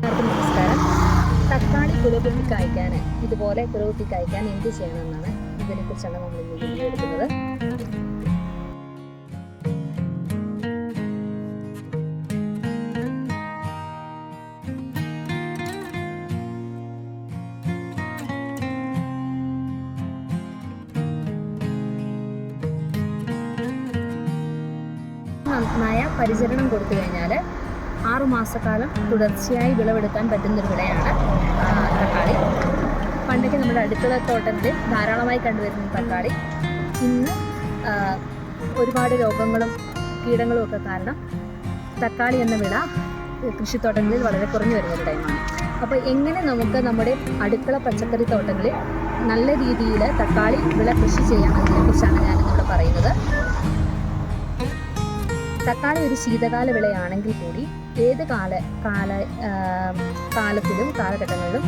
എല്ലാവർക്കും നമസ്കാരം. തക്കാളി കുലകുത്തി കായ്ക്കാൻ ഇതുപോലെ കുലകുത്തി കായ്ക്കാൻ എന്ത് ചെയ്യണമെന്നാണ് ഇതിനെക്കുറിച്ചാണ് നമ്മൾ ഇന്ന് എടുക്കുന്നത്. നന്നായ പരിചരണം കൊടുത്തു കഴിഞ്ഞാൽ ആറു മാസക്കാലം തുടർച്ചയായി വിളവെടുക്കാൻ പറ്റുന്നൊരു വിളയാണ് തക്കാളി. പണ്ടൊക്കെ നമ്മുടെ അടുക്കള തോട്ടത്തിൽ ധാരാളമായി കണ്ടുവരുന്ന തക്കാളി. ഇന്ന് ഒരുപാട് രോഗങ്ങളും കീടങ്ങളും ഒക്കെ കാരണം തക്കാളി എന്ന വിള കൃഷിത്തോട്ടങ്ങളിൽ വളരെ കുറഞ്ഞു വരുന്ന ഒരു ടൈമാണ് അപ്പോൾ എങ്ങനെ നമുക്ക് നമ്മുടെ അടുക്കള പച്ചക്കറി തോട്ടങ്ങളിൽ നല്ല രീതിയിൽ തക്കാളി വിള കൃഷി ചെയ്യാം അതിനെക്കുറിച്ചാണ് ഞാൻ തക്കാളി ഒരു ശീതകാല വിളയാണെങ്കിൽ കൂടി ഏത് കാല കാല കാലത്തിലും കാലഘട്ടങ്ങളിലും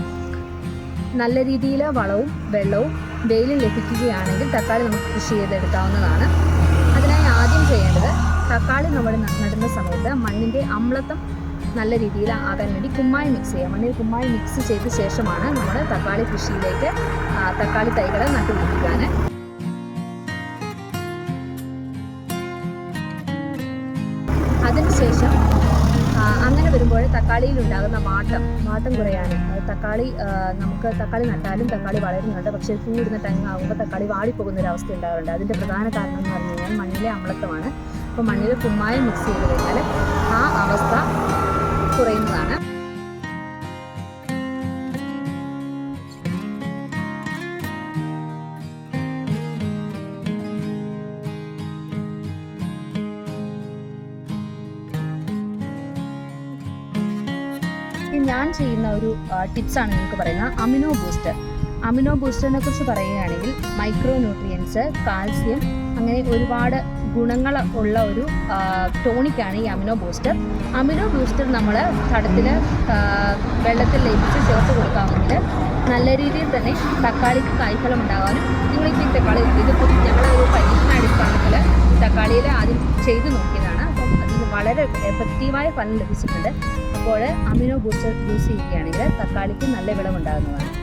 നല്ല രീതിയിൽ വളവും വെള്ളവും വെയിലും ലഭിക്കുകയാണെങ്കിൽ തക്കാളി നമുക്ക് കൃഷി ചെയ്തെടുക്കാവുന്നതാണ്. അതിനായി ആദ്യം ചെയ്യേണ്ടത് തക്കാളി നമ്മൾ നടുന്ന സമയത്ത് മണ്ണിന്റെ അമ്ലത്വം നല്ല രീതിയിൽ ആകാൻ വേണ്ടി കുമ്മായി മിക്സ് ചെയ്യുക. മണ്ണിൽ കുമ്മായി മിക്സ് ചെയ്ത ശേഷമാണ് നമ്മൾ തക്കാളി കൃഷിയിലേക്ക് തക്കാളി തൈകളെ നട്ടുപിടിപ്പിക്കാൻ അതിനുശേഷം അങ്ങനെ വരുമ്പോൾ തക്കാളിയിൽ ഉണ്ടാകുന്ന മാട്ടം മാട്ടം കുറയാനും അത് തക്കാളി നമുക്ക് തക്കാളി നട്ടാലും തക്കാളി വളരുന്നുണ്ട്. പക്ഷേ പൂവിടുന്ന ടൈമാകുമ്പോൾ തക്കാളി വാടിപ്പോകുന്ന ഒരു അവസ്ഥ ഉണ്ടാകാറുണ്ട്. അതിന്റെ പ്രധാന കാരണം എന്ന് പറഞ്ഞു കഴിഞ്ഞാൽ മണ്ണിലെ അമ്ലത്വമാണ്. അപ്പോൾ മണ്ണിൽ കുമ്മായം മിക്സ് ചെയ്ത് കഴിഞ്ഞാൽ ആ അവസ്ഥ കുറയുന്നതാണ്. ഞാൻ ചെയ്യുന്ന ഒരു ടിപ്സാണ് നിങ്ങൾക്ക് പറയുന്നത്. Amino booster. അമിനോ ബൂസ്റ്ററിനെ കുറിച്ച് പറയുകയാണെങ്കിൽ മൈക്രോ ന്യൂട്രിയൻസ് കാൽസ്യം അങ്ങനെ ഒരുപാട് ഗുണങ്ങൾ ഉള്ള ഒരു ടോണിക്കാണ് ഈ അമിനോ ബൂസ്റ്റർ. അമിനോ ബൂസ്റ്റർ നമ്മൾ തടത്തിൽ വെള്ളത്തിൽ ലയിപ്പിച്ച് ചേർത്ത് കൊടുക്കാമെങ്കിൽ നല്ല രീതിയിൽ തന്നെ തക്കാളിക്ക് കായ്ഫലം ഉണ്ടാകാനും നിങ്ങൾ ഈ തക്കാളി ഇത് ഞങ്ങളൊരു പരീക്ഷണ അടിസ്ഥാനത്തിൽ തക്കാളിയിൽ ആദ്യം ചെയ്തു നോക്കിയതാണ്. അപ്പം അതിന് വളരെ എഫക്റ്റീവായ ഫലം ലഭിച്ചിട്ടുണ്ട്. അപ്പോൾ അമിനോ ബൂസ്റ്റർ യൂസ് ചെയ്യുകയാണെങ്കിൽ തക്കാളിക്ക് നല്ല വിളവുണ്ടാകുന്നതാണ്.